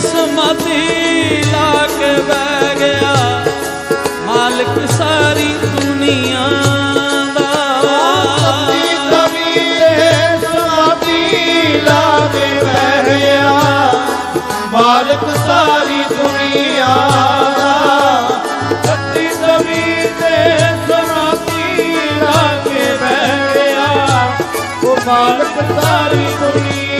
ਸਮਾਧੀ ਲਾ ਕੇ ਬਹਿ ਗਿਆ। ਮਾਲਕ ਸਾਰੀ ਦੁਨੀਆ ਮਾਲਕ ਸਾਰੀ ਦੁਨੀਆ ਦਾ। ਸੱਚੀ ਜ਼ਮੀਨ ਤੇ ਸਮਾਤੀ ਲਾ ਕੇ ਬਹਿ ਗਿਆ। ਉਹ ਮਾਲਕ ਸਾਰੀ ਦੁਨੀਆ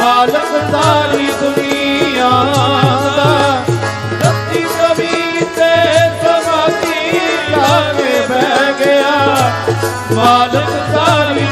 ਆਲਮ ਸਾਰੀ ਦੁਨੀਆ ਦਾ। ਰੱਤੀ ਕਬੀਰ ਤੇ ਸਮਾਤੀ ਲਾ ਕੇ ਬਹਿ ਗਿਆ। ਮਾਲਕ ਸਾਰੀ